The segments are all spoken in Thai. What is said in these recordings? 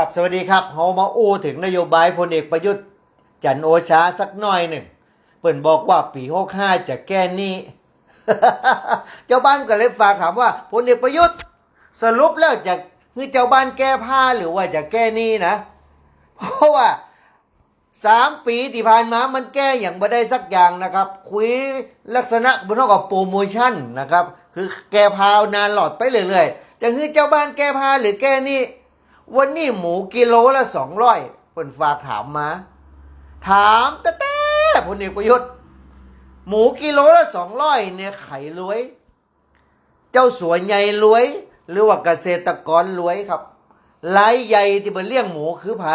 ครับสวัสดีครับเฮามาอู้ถึงนโยบายพลเอกประยุทธ์ จันโอชาสักหน่อยหนึ่งเปิ่นบอกว่าปี65จะแก้นี้ เจ้าบ้านก็เลยฝากถามว่าพลเอกประยุทธ์ สรุปแล้วจะคือเจ้าบ้านแก้ผ้าหรือว่าจะแก้นี้นะ เพราะว่าสามปีที่ผ่านมามันแก้อย่างไม่ได้สักอย่างนะครับ คุยลักษณะบนเท่ากับโปรโมชั่นนะครับ คือแก้พาวนานหลอดไปเรื่อยๆจะคือเจ้าบ้านแก้ผ้าหรือแก้นี้ วันนี้หมูกิโลละสองร้อยคนฝากถามมา ถามแต่แต่พลเอกประยุทธ์ หมูกิโลละสองร้อยเนี่ยไข่รวย เจ้าสวนใหญ่รวย หรือว่าเกษตรกรรวยครับรายใหญ่ที่เป็นเลี้ยงหมูคือไผ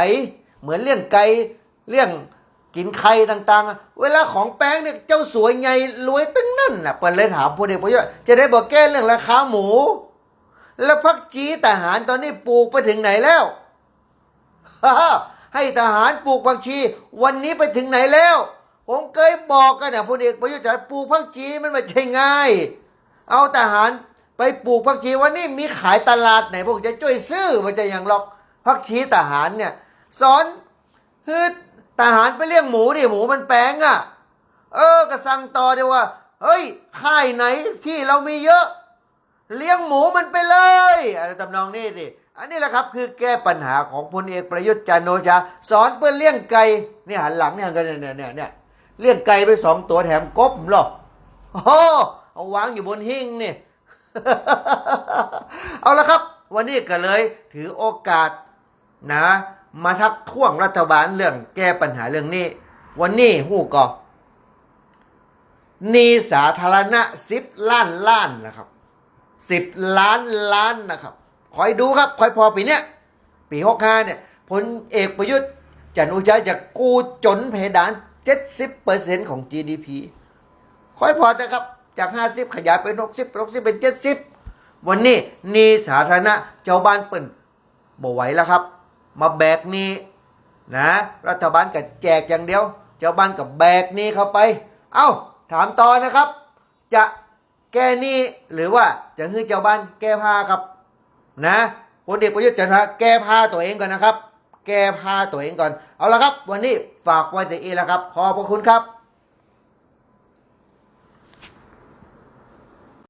เหมือนเลี้ยงไก่เลี้ยงกินไข่ต่างๆ เวลาของแป้งเนี่ยเจ้าสวนใหญ่รวยตั้งนั่นน่ะเปิดเลยถามพลเอกประยุทธ์จะได้บอกแก้เรื่องราคาหมู แล้วพักจีทหารตอนนี้ปลูกไปถึงไหนแล้วให้ทหารปลูกผักชี วันนี้ไปถึงไหนแล้ว ผมเคยบอกกันนะพลเอกประยุทธ์จะปลูกผักชีมันไม่ใช่ง่าย เอาทหารไปปลูกผักชีวันนี้มีขายตลาดไหนพวกจะช่วยซื้อมันจะอย่างหรอกผักชีทหารเนี่ย สอนฮืดทหารไปเลี้ยงหมูดิหมูมันแปลงอะ เออก็สั่งต่อเดียวว่า เฮ้ยค่ายไหนที่เรามีเยอะ เลี้ยงหมูมันไปเลยอะไรตำนองนี้ดิอันนี้แหละครับคือแก้ปัญหาของพลเอกประยุทธ์จันโอชา สอนเพื่อเลี้ยงไก่นี่หันหลังเนี่ยกันเนี่ยเนี่ยเนี่ยเลี้ยงไก่ไปสองตัวแถมกบหรอโอ้เอาวางอยู่บนหิ้งนี่เอาละครับ วันนี้ก็เลยถือโอกาสนะ มาทักท้วงรัฐบาลเรื่องแก้ปัญหาเรื่องนี้ วันนี้หู้ก่อนีสาธารณะสิบล้านล้านนะครับ สิบล้านล้านนะครับคอยดูครับคอยพอปีเนี้ยปีหกห้าเนี่ยพลเอกประยุทธ์จันโอชาจะกู้จนเพดาน70%ของ GDP คอยพอนะครับ จาก50ขยายเป็น60 60เป็น70วันนี้นี่สาธารณะเจ้าบ้านเปิ่นบ่ไหวแล้วครับ มาแบกนี้นะ รัฐบาลก็แจกอย่างเดียว เจ้าบ้านกับแบกนี้เข้าไป เอ้าถามต่อนะครับ จะ แก้หนี้หรือว่าจะให้เจ้าบ้านแก้ผ้าครับ นะพลเอกประยุทธ์จันทร์โอชาแก้ผ้าตัวเองก่อนนะครับ แก้ผ้าตัวเองก่อน เอาละครับ วันนี้ฝากไว้แต่เองแล้วครับ ขอบพระคุณครับ